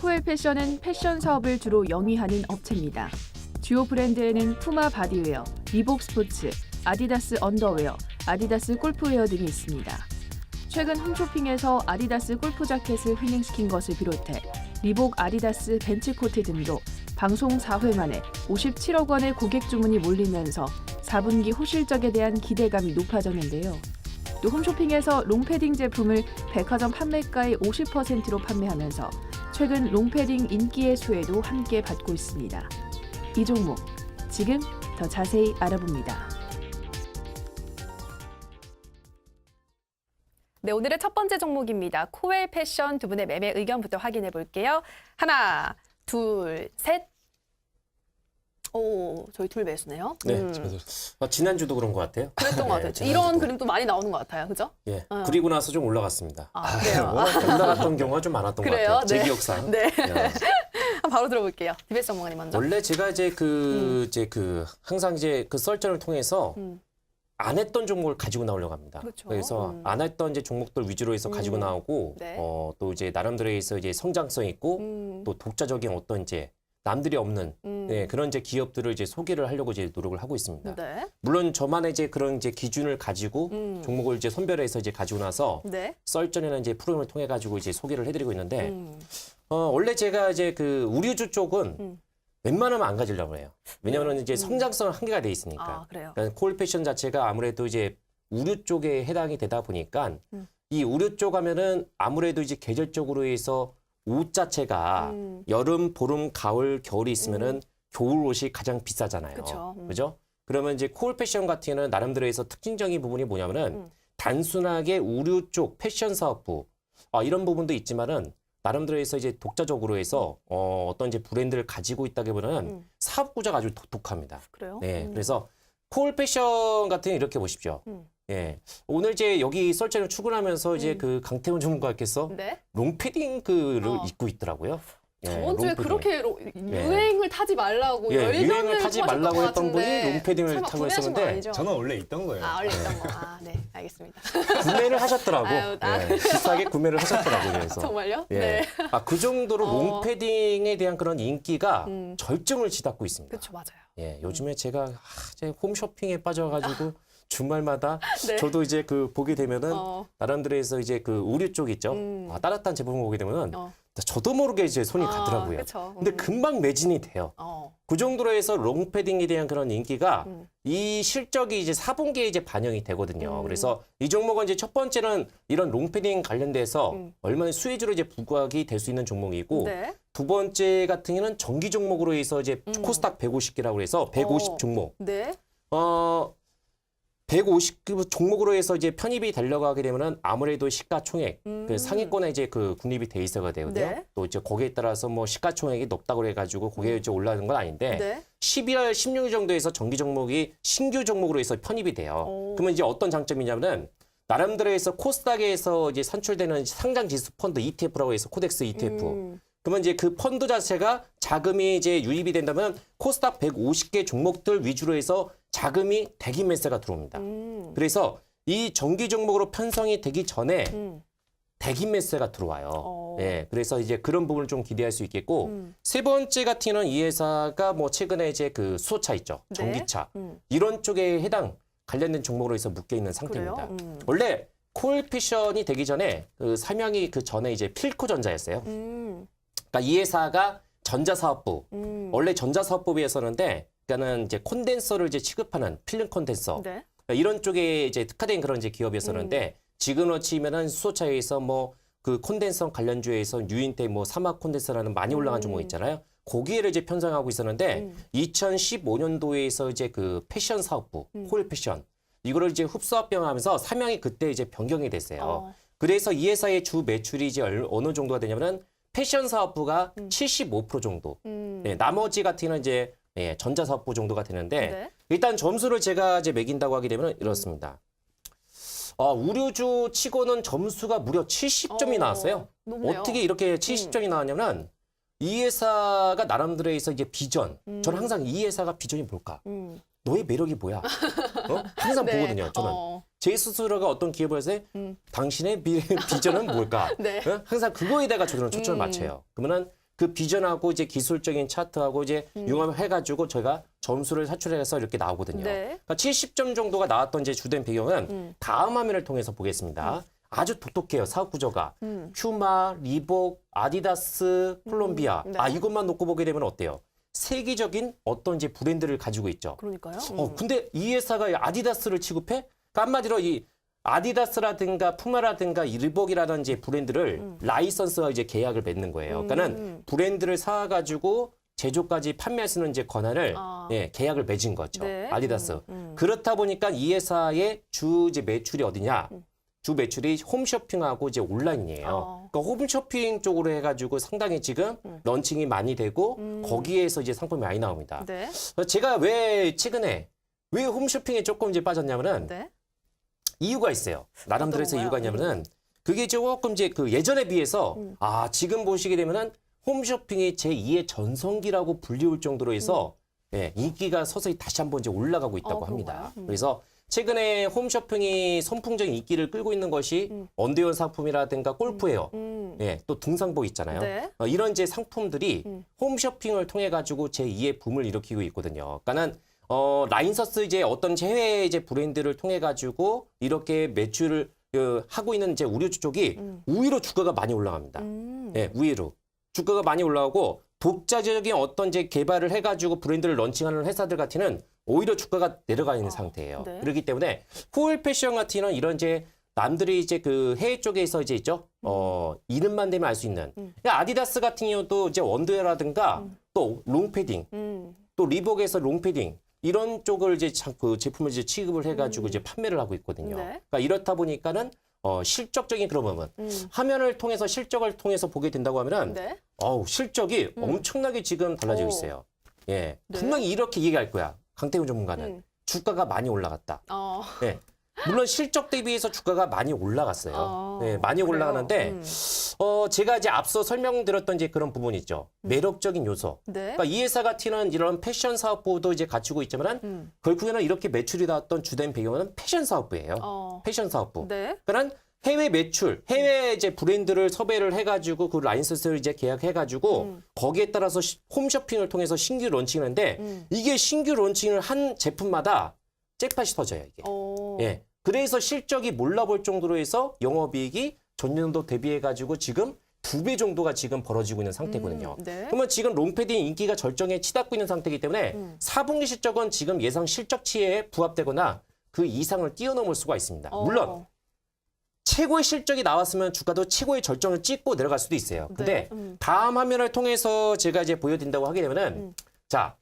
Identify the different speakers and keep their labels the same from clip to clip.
Speaker 1: 코엘 패션은 패션 사업을 주로 영위하는 업체입니다. 주요 브랜드에는 푸마 바디웨어, 리복 스포츠, 아디다스 언더웨어, 아디다스 골프웨어 등이 있습니다. 최근 홈쇼핑에서 아디다스 골프 자켓을 횡행시킨 것을 비롯해 리복 아디다스 벤츠코트 등도 방송 4회 만에 57억 원의 고객 주문이 몰리면서 4분기 호실적에 대한 기대감이 높아졌는데요. 또 홈쇼핑에서 롱패딩 제품을 백화점 판매가의 50%로 판매하면서 최근 롱패딩 인기의 수혜도 함께 받고 있습니다. 이 종목 지금 더 자세히 알아봅니다.
Speaker 2: 네, 오늘의 첫 번째 종목입니다. 코엘 패션 두 분의 매매 의견부터 확인해 볼게요. 하나, 둘, 셋. 오, 저희 둘 매수네요.
Speaker 3: 네,
Speaker 2: 음,
Speaker 3: 아, 지난주도 그런 것 같아요.
Speaker 2: 그랬던 것 같아요.
Speaker 3: 지난주도.
Speaker 2: 이런 그림도 많이 나오는 것 같아요. 그죠?
Speaker 3: 예,
Speaker 2: 어.
Speaker 3: 그리고 나서 좀 올라갔습니다.
Speaker 2: 아, 그래요.
Speaker 3: 워낙 올라갔던 경우가 좀 많았던 것
Speaker 2: 그래요?
Speaker 3: 같아요. 제
Speaker 2: 네.
Speaker 3: 기억상.
Speaker 2: 네.
Speaker 3: 예.
Speaker 2: 바로 들어볼게요. 디베스 전문가님 먼저.
Speaker 3: 원래 제가 이제 그 이제 그 항상 이제 그 썰전을 통해서
Speaker 2: 음.
Speaker 3: 안 했던 종목을 가지고 나오려고 합니다.
Speaker 2: 그렇죠.
Speaker 3: 래서
Speaker 2: 음.
Speaker 3: 안 했던 이제 종목들 위주로 해서 가지고
Speaker 2: 음.
Speaker 3: 나오고
Speaker 2: 네.
Speaker 3: 어, 또 이제 나름대로 해서 이제 성장성 있고
Speaker 2: 음,
Speaker 3: 또 독자적인 어떤 이제 남들이 없는
Speaker 2: 음.
Speaker 3: 네, 그런 이제 기업들을 이제 소개를 하려고 이제 노력을 하고 있습니다.
Speaker 2: 네.
Speaker 3: 물론 저만의 이제 그런 이제 기준을 가지고
Speaker 2: 음.
Speaker 3: 종목을 이제 선별해서 이제 가지고 나서
Speaker 2: 네.
Speaker 3: 썰전이나 이제 프로그램을 통해 가지고 이제 소개를 해드리고 있는데
Speaker 2: 음.
Speaker 3: 어, 원래 제가 이제 그 우류주 쪽은
Speaker 2: 음.
Speaker 3: 웬만하면 안 가지려고 해요. 왜냐하면 이제
Speaker 2: 음.
Speaker 3: 성장성은 한계가 돼 있으니까.
Speaker 2: 아, 그래요.
Speaker 3: 그러니까 콜 패션 자체가 아무래도 이제 우류 쪽에 해당이 되다 보니까
Speaker 2: 음.
Speaker 3: 이 우류 쪽 하면은 아무래도 이제 계절적으로 해서 옷 자체가
Speaker 2: 음.
Speaker 3: 여름, 보름, 가을, 겨울이 있으면은 겨울 옷이 가장 비싸잖아요.
Speaker 2: 그쵸. 음.
Speaker 3: 그죠? 그러면 이제 콜 패션 같은 경우는 나름대로 해서 특징적인 부분이 뭐냐면은
Speaker 2: 음.
Speaker 3: 단순하게 우류 쪽 패션 사업부 아, 이런 부분도 있지만은 나름대로 해서 이제 독자적으로 해서 어, 어떤 이제 브랜드를 가지고 있다기보다는
Speaker 2: 음.
Speaker 3: 사업 구조가 아주 독특합니다.
Speaker 2: 그래요?
Speaker 3: 네,
Speaker 2: 음.
Speaker 3: 그래서 콜 패션 같은 경우 이렇게 보십시오.
Speaker 2: 음.
Speaker 3: 예, 오늘 이제 여기 썰전을 출근하면서 이제
Speaker 2: 음.
Speaker 3: 그 강태훈 전문가께서
Speaker 2: 네.
Speaker 3: 롱패딩 그를
Speaker 2: 어.
Speaker 3: 입고 있더라고요. 예,
Speaker 2: 저번 주에
Speaker 3: 롱패딩.
Speaker 2: 그렇게 로- 유행을 타지 말라고
Speaker 3: 예, 유행을 타지 말라고
Speaker 2: 것
Speaker 3: 했던 분이
Speaker 2: 같은데
Speaker 3: 롱패딩을
Speaker 2: 설마
Speaker 3: 타고
Speaker 2: 구매하신 아니죠?
Speaker 4: 저는 원래 있던 거예요.
Speaker 2: 아, 원래 있던 거. 아, 네. 알겠습니다.
Speaker 3: 구매를 하셨더라고.
Speaker 2: 아유, 아.
Speaker 3: 예, 비싸게 구매를 하셨더라고요. 그래서.
Speaker 2: 정말요?
Speaker 3: 예.
Speaker 2: 네.
Speaker 3: 아, 그 정도로
Speaker 2: 어.
Speaker 3: 롱패딩에 대한 그런 인기가
Speaker 2: 음.
Speaker 3: 절정을 치닫고 있습니다.
Speaker 2: 그렇죠. 맞아요.
Speaker 3: 예, 요즘에 제가 아, 이제 홈쇼핑에 빠져가지고 주말마다
Speaker 2: 네.
Speaker 3: 저도 이제 그 보게 되면은
Speaker 2: 어.
Speaker 3: 나름대로 해서 이제 그 우류 쪽 있죠.
Speaker 2: 음.
Speaker 3: 아, 따뜻한 제품을 보게 되면은
Speaker 2: 어.
Speaker 3: 저도 모르게 이제 손이
Speaker 2: 아,
Speaker 3: 가더라고요.
Speaker 2: 그쵸.
Speaker 3: 근데
Speaker 2: 음.
Speaker 3: 금방 매진이 돼요.
Speaker 2: 어.
Speaker 3: 그 정도로 해서 롱패딩에 대한 그런 인기가
Speaker 2: 음.
Speaker 3: 이 실적이 이제 4분기에 이제 반영이 되거든요.
Speaker 2: 음.
Speaker 3: 그래서 이 종목은 이제 첫 번째는 이런 롱패딩 관련돼서
Speaker 2: 음.
Speaker 3: 얼마나 수혜주로 이제 부각이 될 수 있는 종목이고
Speaker 2: 네.
Speaker 3: 두 번째 같은 경우는 정기 종목으로 해서 이제
Speaker 2: 음.
Speaker 3: 코스닥 150기라고 해서 150
Speaker 2: 어.
Speaker 3: 종목.
Speaker 2: 네.
Speaker 3: 어, 150그 종목으로 해서 이제 편입이 되려고 하게 되면은 아무래도 시가총액
Speaker 2: 음.
Speaker 3: 그 상위권에 이제 그 군입이 돼 있어야 되거든요.
Speaker 2: 네.
Speaker 3: 또 이제 거기에 따라서 뭐 시가총액이 높다고 그래가지고 거기에 이제 올라가는 건 아닌데
Speaker 2: 네.
Speaker 3: 11월 16일 정도에서 정기 종목이 신규 종목으로 해서 편입이 돼요.
Speaker 2: 오.
Speaker 3: 그러면 이제 어떤 장점이냐면은 나름대로 해서 코스닥에서 이제 산출되는 상장 지수 펀드 ETF라고 해서 코덱스 ETF.
Speaker 2: 음.
Speaker 3: 그러면 이제 그 펀드 자체가 자금이 이제 유입이 된다면 코스닥 150개 종목들 위주로 해서 자금이 대기 매세가 들어옵니다.
Speaker 2: 음.
Speaker 3: 그래서 이 정기 종목으로 편성이 되기 전에
Speaker 2: 음.
Speaker 3: 대기 매세가 들어와요.
Speaker 2: 어.
Speaker 3: 예, 그래서 이제 그런 부분을 좀 기대할 수 있겠고
Speaker 2: 음.
Speaker 3: 세 번째 같은 경우는 이 회사가 뭐 최근에 이제 그 수소차 있죠,
Speaker 2: 네.
Speaker 3: 전기차
Speaker 2: 음.
Speaker 3: 이런 쪽에 해당 관련된 종목으로 해서 묶여 있는? 상태입니다.
Speaker 2: 음.
Speaker 3: 원래 콜피션이 되기 전에 그 사명이 그 전에 이제 필코전자였어요.
Speaker 2: 음.
Speaker 3: 그러니까 이 회사가 전자사업부
Speaker 2: 음.
Speaker 3: 원래 전자사업부였었는데 그러니까는 이제 콘덴서를 이제 취급하는 필름 콘덴서
Speaker 2: 네.
Speaker 3: 그러니까 이런 쪽에 이제 특화된 그런 이제 기업이었었는데
Speaker 2: 음.
Speaker 3: 지금으로 치면은 수소차에서 뭐 그 콘덴서 관련주에서 유인테 뭐 사막 콘덴서라는 많이 올라간
Speaker 2: 음.
Speaker 3: 종목 있잖아요. 거기에를 이제 편성하고 있었는데
Speaker 2: 음.
Speaker 3: 2015년도에서 이제 그 패션 사업부
Speaker 2: 음.
Speaker 3: 콜 패션 이거를 이제 흡수합병하면서 사명이 그때 이제 변경이 됐어요.
Speaker 2: 어.
Speaker 3: 그래서 이 회사의 주 매출이 이제 얼- 어느 정도가 되냐면은 패션 사업부가
Speaker 2: 음.
Speaker 3: 75% 정도.
Speaker 2: 음.
Speaker 3: 예, 나머지 같은 경우는 이제 예, 전자 사업부 정도가 되는데
Speaker 2: 네.
Speaker 3: 일단 점수를 제가 이제 매긴다고 하게 되면 이렇습니다. 어, 우류주 치고는 점수가 무려 70점이
Speaker 2: 어,
Speaker 3: 나왔어요.
Speaker 2: 높네요.
Speaker 3: 어떻게 이렇게 70점이 나왔냐면 이 회사가 나름대로 해서 이제 비전.
Speaker 2: 음.
Speaker 3: 저는 항상 이 회사가 비전이 뭘까?
Speaker 2: 음.
Speaker 3: 너의 매력이 뭐야? 어? 항상
Speaker 2: 네.
Speaker 3: 보거든요. 저는
Speaker 2: 어.
Speaker 3: 제 스스로가 어떤 기업을 해서
Speaker 2: 음.
Speaker 3: 당신의 비, 비전은 뭘까?
Speaker 2: 네.
Speaker 3: 어? 항상 그거에다가 저는 초점을
Speaker 2: 음.
Speaker 3: 맞춰요. 그러면은 그 비전하고 이제 기술적인 차트하고 이제
Speaker 2: 음.
Speaker 3: 융합해가지고 저희가 점수를 사출해서 이렇게 나오거든요.
Speaker 2: 네.
Speaker 3: 그러니까 70점 정도가 나왔던 이제 주된 배경은
Speaker 2: 음.
Speaker 3: 다음 화면을 통해서 보겠습니다. 아주 독특해요 사업 구조가.
Speaker 2: 음.
Speaker 3: 퓨마, 리복, 아디다스, 콜롬비아.
Speaker 2: 음, 네.
Speaker 3: 아 이것만 놓고 보게 되면 어때요? 세계적인 어떤 이제 브랜드를 가지고 있죠.
Speaker 2: 그러니까요.
Speaker 3: 어,
Speaker 2: 음.
Speaker 3: 근데 이 회사가 아디다스를 취급해? 그러니까 한마디로 이 아디다스라든가 푸마라든가 이 리복이라든지 브랜드를 라이선스와 이제 계약을 맺는 거예요. 그러니까는
Speaker 2: 음.
Speaker 3: 브랜드를 사가지고 제조까지 판매할 수 있는 이제 권한을
Speaker 2: 아.
Speaker 3: 예, 계약을 맺은 거죠.
Speaker 2: 네.
Speaker 3: 아디다스.
Speaker 2: 음, 음.
Speaker 3: 그렇다 보니까 이 회사의 주 이제 매출이 어디냐?
Speaker 2: 음.
Speaker 3: 주 매출이 홈쇼핑하고 이제 온라인이에요.
Speaker 2: 어.
Speaker 3: 그러니까 홈쇼핑 쪽으로 해가지고 상당히 지금
Speaker 2: 음.
Speaker 3: 런칭이 많이 되고
Speaker 2: 음.
Speaker 3: 거기에서 이제 상품이 많이 나옵니다.
Speaker 2: 네.
Speaker 3: 제가 왜 최근에 왜 홈쇼핑에 조금 이제 빠졌냐면은
Speaker 2: 네.
Speaker 3: 이유가 있어요. 나름대로서
Speaker 2: 어떤
Speaker 3: 이유가? 있냐면은 그게 조금 이제 그 예전에 비해서
Speaker 2: 음.
Speaker 3: 아 지금 보시게 되면은 홈쇼핑이 제 2의 전성기라고 불리울 정도로 해서 예, 인기가 서서히 다시 한번 이제 올라가고 있다고
Speaker 2: 음. 어,
Speaker 3: 합니다.
Speaker 2: 음.
Speaker 3: 그래서 최근에 홈쇼핑이 선풍적인 인기를 끌고 있는 것이
Speaker 2: 음.
Speaker 3: 언대원 상품이라든가 골프웨어,
Speaker 2: 음.
Speaker 3: 예, 또 등산복 있잖아요.
Speaker 2: 네.
Speaker 3: 어, 이런 이제 상품들이
Speaker 2: 음.
Speaker 3: 홈쇼핑을 통해 가지고 제 2의 붐을 일으키고 있거든요. 그러니까는 어, 라인서스 이제 어떤 해외 이제 브랜드를 통해 가지고 이렇게 매출을 어, 하고 있는 이제 우류주 쪽이
Speaker 2: 음.
Speaker 3: 우위로 주가가 많이 올라갑니다.
Speaker 2: 음.
Speaker 3: 예, 우위로 주가가 많이 올라가고 독자적인 어떤 이제 개발을 해가지고 브랜드를 런칭하는 회사들 같은 오히려 주가가 내려가 있는
Speaker 2: 아,
Speaker 3: 상태예요.
Speaker 2: 네.
Speaker 3: 그렇기 때문에 코일 패션 같은 이런 이제 남들이 이제 그 해외 쪽에서 이제 있죠. 어, 이름만 되면 알 수 있는.
Speaker 2: 음.
Speaker 3: 그러니까 아디다스 같은 경우도 이제 원더웨어라든가
Speaker 2: 음.
Speaker 3: 또 롱패딩,
Speaker 2: 음.
Speaker 3: 또 리복에서 롱패딩 이런 쪽을 이제 참그 제품을 이제 취급을 해가지고
Speaker 2: 음.
Speaker 3: 이제 판매를 하고 있거든요.
Speaker 2: 네.
Speaker 3: 그러니까 이렇다 보니까는 어, 실적적인 그런 부분.
Speaker 2: 음.
Speaker 3: 화면을 통해서 실적을 통해서 보게 된다고 하면은
Speaker 2: 네.
Speaker 3: 어우, 실적이
Speaker 2: 음.
Speaker 3: 엄청나게 지금 달라지고
Speaker 2: 오.
Speaker 3: 있어요. 예.
Speaker 2: 네.
Speaker 3: 분명히 이렇게 얘기할 거야. 강태훈 전문가는.
Speaker 2: 음.
Speaker 3: 주가가 많이 올라갔다.
Speaker 2: 어.
Speaker 3: 예. 물론 실적 대비해서 주가가 많이 올라갔어요.
Speaker 2: 어.
Speaker 3: 네, 많이
Speaker 2: 그래요?
Speaker 3: 올라가는데,
Speaker 2: 음.
Speaker 3: 어, 제가 이제 앞서 설명드렸던 이제 그런 부분 있죠. 매력적인 요소.
Speaker 2: 네.
Speaker 3: 그러니까 이 회사 같은 이런 패션 사업부도 이제 갖추고 있지만,
Speaker 2: 음.
Speaker 3: 결국에는 이렇게 매출이 나왔던 주된 배경은 패션 사업부예요.
Speaker 2: 어.
Speaker 3: 패션 사업부.
Speaker 2: 네.
Speaker 3: 그러니까 해외 매출, 해외 이제 브랜드를 섭외를 해가지고 그 라이선스를 이제 계약해가지고
Speaker 2: 음.
Speaker 3: 거기에 따라서 시- 홈쇼핑을 통해서 신규 런칭하는데
Speaker 2: 음.
Speaker 3: 이게 신규 런칭을 한 제품마다 잭팟이 터져요 이게.
Speaker 2: 어.
Speaker 3: 예. 그래서 실적이 몰라볼 정도로 해서 영업이익이 전년도 대비해가지고 지금 두 배 정도가 지금 벌어지고 있는 상태거든요.
Speaker 2: 음. 네.
Speaker 3: 그러면 지금 롱패딩 인기가 절정에 치닫고 있는 상태이기 때문에
Speaker 2: 음.
Speaker 3: 사 4분기 실적은 지금 예상 실적치에 부합되거나 그 이상을 뛰어넘을 수가 있습니다.
Speaker 2: 어.
Speaker 3: 물론 최고의 실적이 나왔으면 주가도 최고의 절정을 찍고 내려갈 수도 있어요. 근데
Speaker 2: 네. 음.
Speaker 3: 다음 화면을 통해서 제가 이제 보여드린다고 하게 되면은
Speaker 2: 음.
Speaker 3: 자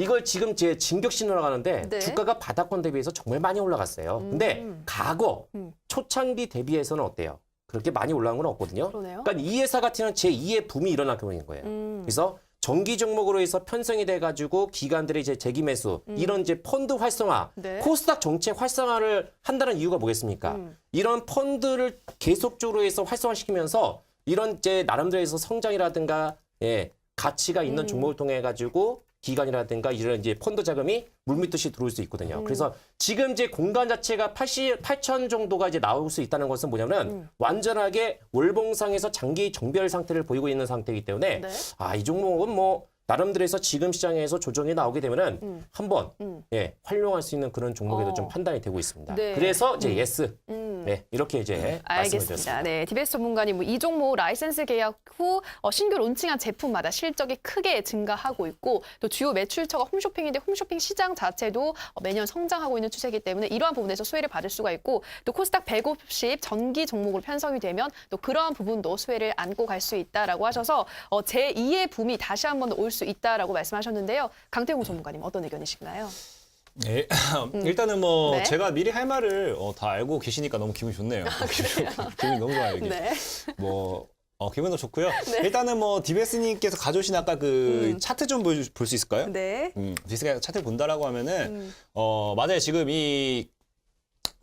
Speaker 3: 이걸 지금 제 진격 신호라고 하는데
Speaker 2: 네.
Speaker 3: 주가가 바닥권 대비해서 정말 많이 올라갔어요. 근데
Speaker 2: 음.
Speaker 3: 과거
Speaker 2: 음.
Speaker 3: 초창기 대비해서는 어때요? 그렇게 많이 올라간 건 없거든요.
Speaker 2: 그러네요.
Speaker 3: 그러니까 이 회사 같은 경우는 제 2의 붐이 일어나고 있는 거예요.
Speaker 2: 음.
Speaker 3: 그래서 정기 종목으로 해서 편성이 돼가지고 기관들의 이제 재기 매수 이런 이제 펀드 활성화
Speaker 2: 음. 네.
Speaker 3: 코스닥 정책 활성화를 한다는 이유가 뭐겠습니까?
Speaker 2: 음.
Speaker 3: 이런 펀드를 계속적으로 해서 활성화시키면서 이런 이제 나름대로 해서 성장이라든가 예, 가치가 있는
Speaker 2: 음.
Speaker 3: 종목을 통해 가지고 기관이라든가 이런 이제 펀드 자금이 물밀듯이 들어올 수 있거든요.
Speaker 2: 음.
Speaker 3: 그래서 지금 이제 공간 자체가 80, 8천 정도가 이제 나올 수 있다는 것은 뭐냐면
Speaker 2: 음.
Speaker 3: 완전하게 월봉상에서 장기 정별 상태를 보이고 있는 상태이기 때문에
Speaker 2: 네.
Speaker 3: 아, 이 종목은 뭐 나름대로 해서 지금 시장에서 조정이 나오게 되면은
Speaker 2: 음.
Speaker 3: 한번
Speaker 2: 음.
Speaker 3: 예, 활용할 수 있는 그런 종목에도
Speaker 2: 어.
Speaker 3: 좀 판단이 되고 있습니다.
Speaker 2: 네.
Speaker 3: 그래서 이제 예스
Speaker 2: 음.
Speaker 3: 네, 이렇게 이제 말씀을
Speaker 2: 알겠습니다. 네, DBS 전문가님 뭐이 종목 라이센스 계약 후 어, 신규 론칭한 제품마다 실적이 크게 증가하고 있고 또 주요 매출처가 홈쇼핑인데 홈쇼핑 시장 자체도 어, 매년 성장하고 있는 추세이기 때문에 이러한 부분에서 수혜를 받을 수가 있고 또 코스닥 150 전기 종목으로 편성이 되면 또 그러한 부분도 수혜를 안고 갈 수 있다라고 하셔서 어, 제2의 붐이 다시 한번 올수 있다라고 말씀하셨는데요. 강태웅 전문가님 어떤 의견이신가요?
Speaker 4: 네, 일단은 뭐
Speaker 2: 네.
Speaker 4: 제가 미리 할 말을 어, 다 알고 계시니까 너무 기분 이 좋네요. 기분 이 너무 좋아요. 이게.
Speaker 2: 네.
Speaker 4: 뭐 어, 기분도 좋고요. 일단은 뭐 디베스님께서 가져오신 아까 그 차트 좀 볼 수 있을까요?
Speaker 2: 네.
Speaker 4: 음, 디스가 차트 본다라고 하면은
Speaker 2: 음.
Speaker 4: 어 맞아요. 지금 이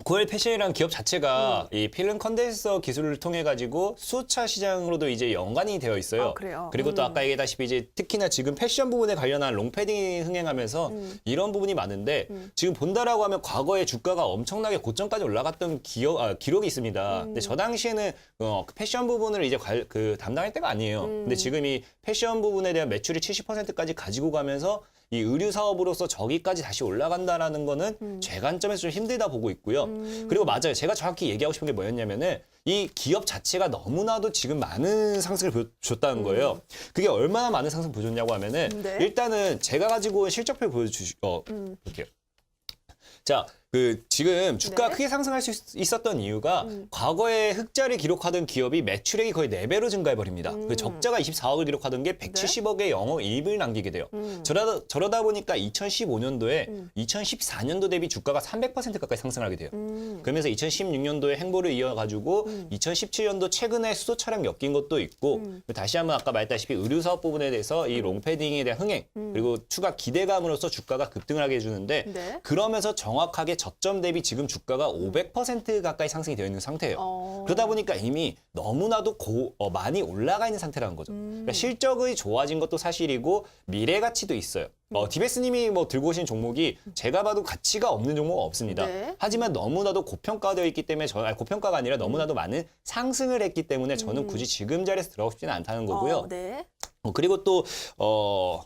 Speaker 4: 고엘 패션이라는 기업 자체가
Speaker 2: 음.
Speaker 4: 이 필름 컨덴서 기술을 통해 가지고 수소차 시장으로도 이제 연관이 되어 있어요.
Speaker 2: 아, 그래요?
Speaker 4: 리고또
Speaker 2: 음.
Speaker 4: 아까 얘기했다시피 이제 특히나 지금 패션 부분에 관련한 롱패딩이 흥행하면서
Speaker 2: 음.
Speaker 4: 이런 부분이 많은데 지금 본다라고 하면 과거에 주가가 엄청나게 고점까지 올라갔던 기억 아, 기록이 있습니다. 근데 저 당시에는 어, 그 패션 부분을 이제 관- 그 담당할 때가 아니에요. 근데 지금 이 패션 부분에 대한 매출이 70%까지 가지고 가면서 이 의류 사업으로서 저기까지 다시 올라간다라는 거는 제 관점에서 좀 힘들다 보고 있고요. 그리고 맞아요. 제가 정확히 얘기하고 싶은 게 뭐였냐면은 이 기업 자체가 너무나도 지금 많은 상승을 보여줬다는 거예요. 그게 얼마나 많은 상승 보여줬냐고 하면은
Speaker 2: 네.
Speaker 4: 일단은 제가 가지고 온 실적표 보여주시, 어, 볼게요. 자, 그 지금 주가
Speaker 2: 네.
Speaker 4: 크게 상승할 수 있- 있었던 이유가 과거에 흑자를 기록하던 기업이 매출액이 거의 4배로 증가해 버립니다. 그 적자가 24억을 기록하던 게 170억의 영업 이익을 남기게 돼요. 저러다, 저러다 보니까 2015년도에 2014년도 대비 주가가 300% 가까이 상승하게 돼요. 그러면서 2016년도에 행보를 이어가지고 2017년도 최근에 수소 차량 엮인 것도 있고 다시 한번 아까 말했다시피 의류 사업 부분에 대해서 이 롱패딩에 대한 흥행 그리고 추가 기대감으로써 주가가 급등을 하게 해주는데
Speaker 2: 네.
Speaker 4: 그러면서 정확하게 저점 대비 지금 주가가 500% 가까이 상승이 되어 있는 상태예요.
Speaker 2: 어.
Speaker 4: 그러다 보니까 이미 너무나도 고, 어, 많이 올라가 있는 상태라는 거죠. 그러니까 실적이 좋아진 것도 사실이고 미래 가치도 있어요. 어, 디베스님이 뭐 들고 오신 종목이 제가 봐도 가치가 없는 종목은 없습니다.
Speaker 2: 네.
Speaker 4: 하지만 너무나도 고평가되어 있기 때문에 저 아니, 고평가가 아니라 너무나도 많은 상승을 했기 때문에 저는 굳이 지금 자리에서 들어가고 싶지는 않다는 거고요.
Speaker 2: 어, 네.
Speaker 4: 어, 그리고 또 어.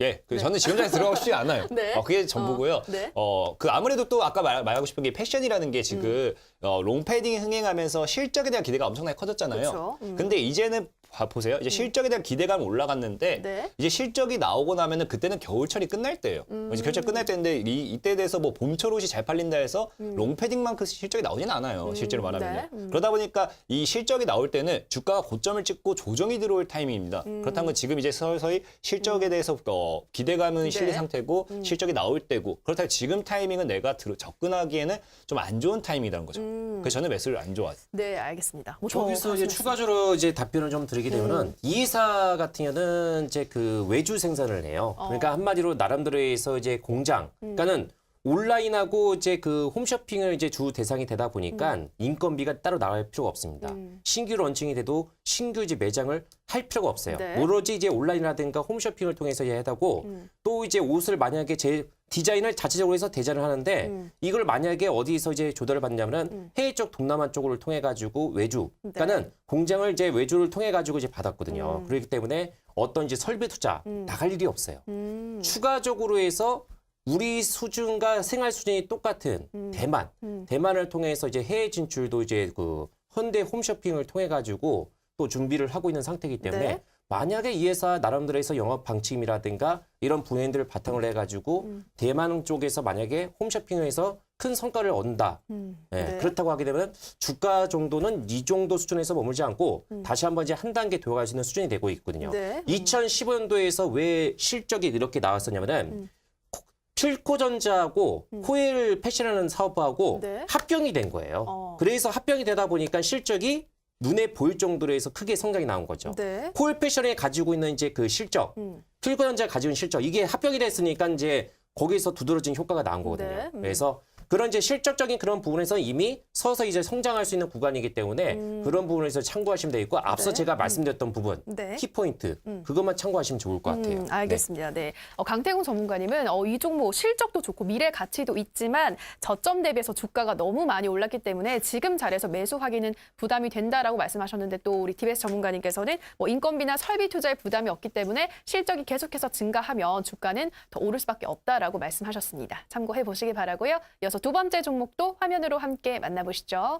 Speaker 4: 예, 그 저는 지금 자리에 들어가고 싶지 않아요.
Speaker 2: 네.
Speaker 4: 어, 그게 전부고요.
Speaker 2: 어, 네.
Speaker 4: 어, 그 아무래도 또 아까 말, 말하고 싶은 게 패션이라는 게 지금
Speaker 2: 음.
Speaker 4: 어, 롱패딩이 흥행하면서 실적에 대한 기대가 엄청나게 커졌잖아요.
Speaker 2: 그쵸. 음.
Speaker 4: 근데 이제는 봐 보세요. 이제 실적에 대한 기대감이 올라갔는데
Speaker 2: 네.
Speaker 4: 이제 실적이 나오고 나면은 그때는 겨울철이 끝날 때예요.
Speaker 2: 음.
Speaker 4: 이제 겨울철 끝날 때인데 이, 이때 돼서 뭐 봄철 옷이 잘 팔린다 해서 롱패딩만큼 실적이 나오진 않아요. 실제로 말하면요.
Speaker 2: 음. 네. 음.
Speaker 4: 그러다 보니까 이 실적이 나올 때는 주가가 고점을 찍고 조정이 들어올 타이밍입니다.
Speaker 2: 음.
Speaker 4: 그렇다면 지금 이제 서서히 실적에 대해서 어, 기대감은 실린
Speaker 2: 네.
Speaker 4: 상태고
Speaker 2: 음.
Speaker 4: 실적이 나올 때고 그렇다면 지금 타이밍은 내가 들어, 접근하기에는 좀 안 좋은 타이밍이라는 거죠.
Speaker 2: 음.
Speaker 4: 그래서 저는 매수를 안 좋아해요.
Speaker 2: 네, 알겠습니다. 뭐
Speaker 3: 저기서
Speaker 2: 더
Speaker 3: 이제. 추가적으로 이제 답변을 좀 드리 게 되면은
Speaker 2: 음.
Speaker 3: 이 회사 같은 경우는 이제 그 외주 생산을 해요.
Speaker 2: 어.
Speaker 3: 그러니까 한마디로 나름대로 해서 이제 공장.
Speaker 2: 음.
Speaker 3: 그러니까는 온라인하고 이제 그 홈쇼핑을 이제 주 대상이 되다 보니까 인건비가 따로 나갈 필요가 없습니다.
Speaker 2: 음.
Speaker 3: 신규 런칭이 돼도 신규 이제 매장을 할 필요가 없어요.
Speaker 2: 네.
Speaker 3: 오로지 이제 온라인이라든가 홈쇼핑을 통해서 이제 하고
Speaker 2: 음.
Speaker 3: 또 이제 옷을 만약에 제 디자인을 자체적으로 해서 대전을 하는데
Speaker 2: 음.
Speaker 3: 이걸 만약에 어디서 이제 조달을 받냐면은
Speaker 2: 음.
Speaker 3: 해외 쪽 동남아 쪽을 통해 가지고 외주
Speaker 2: 네.
Speaker 3: 그러니까는 공장을 이제 외주를 통해 가지고 이제 받았거든요.
Speaker 2: 음.
Speaker 3: 그렇기 때문에 어떤 이제 설비 투자
Speaker 2: 음.
Speaker 3: 나갈 일이 없어요.
Speaker 2: 음.
Speaker 3: 추가적으로 해서 우리 수준과 생활 수준이 똑같은
Speaker 2: 음.
Speaker 3: 대만,
Speaker 2: 음.
Speaker 3: 대만을 통해서 이제 해외 진출도 이제 그 현대 홈쇼핑을 통해 가지고 또 준비를 하고 있는 상태이기 때문에
Speaker 2: 네.
Speaker 3: 만약에 이 회사 나름대로 해서 영업 방침이라든가 이런 브랜드를 바탕을 해 가지고
Speaker 2: 음.
Speaker 3: 대만 쪽에서 만약에 홈쇼핑에서 큰 성과를 얻는다.
Speaker 2: 음.
Speaker 3: 예,
Speaker 2: 네.
Speaker 3: 그렇다고 하게 되면 주가 정도는 이 정도 수준에서 머물지 않고 다시 한번 이제 한 단계 들어갈 수 있는 수준이 되고 있거든요.
Speaker 2: 음. 네.
Speaker 3: 2015년도에서 왜 실적이 이렇게 나왔었냐면은
Speaker 2: 음.
Speaker 3: 코- 필코전자하고 코엘 패션이라는 사업하고
Speaker 2: 네.
Speaker 3: 합병이 된 거예요.
Speaker 2: 어.
Speaker 3: 그래서 합병이 되다 보니까 실적이 눈에 보일 정도로 해서 크게 성장이 나온 거죠.
Speaker 2: 네.
Speaker 3: 코엘 패션이 가지고 있는 이제 그 실적,
Speaker 2: 음.
Speaker 3: 필코전자가 가지고 있는 실적 이게 합병이 됐으니까 이제 거기서 두드러진 효과가 나온 거거든요.
Speaker 2: 네, 음.
Speaker 3: 그래서 그런 이제 실적적인 그런 부분에서 이미 서서 이제 성장할 수 있는 구간이기 때문에 그런 부분에서 참고하시면 되겠고 앞서
Speaker 2: 음. 네.
Speaker 3: 제가 말씀드렸던 부분
Speaker 2: 네.
Speaker 3: 키포인트 그것만 참고하시면 좋을 것 같아요.
Speaker 2: 음, 알겠습니다. 네. 어, 강태공 전문가님은 어, 이 종목 실적도 좋고 미래 가치도 있지만 저점 대비해서 주가가 너무 많이 올랐기 때문에 지금 자리에서 매수하기는 부담이 된다라고 말씀하셨는데 또 우리 TBS 전문가님께서는 뭐 인건비나 설비 투자에 부담이 없기 때문에 실적이 계속해서 증가하면 주가는 더 오를 수밖에 없다라고 말씀하셨습니다. 참고해 보시기 바라고요. 이어서 두 번째 종목도 화면으로 함께 만나보시죠.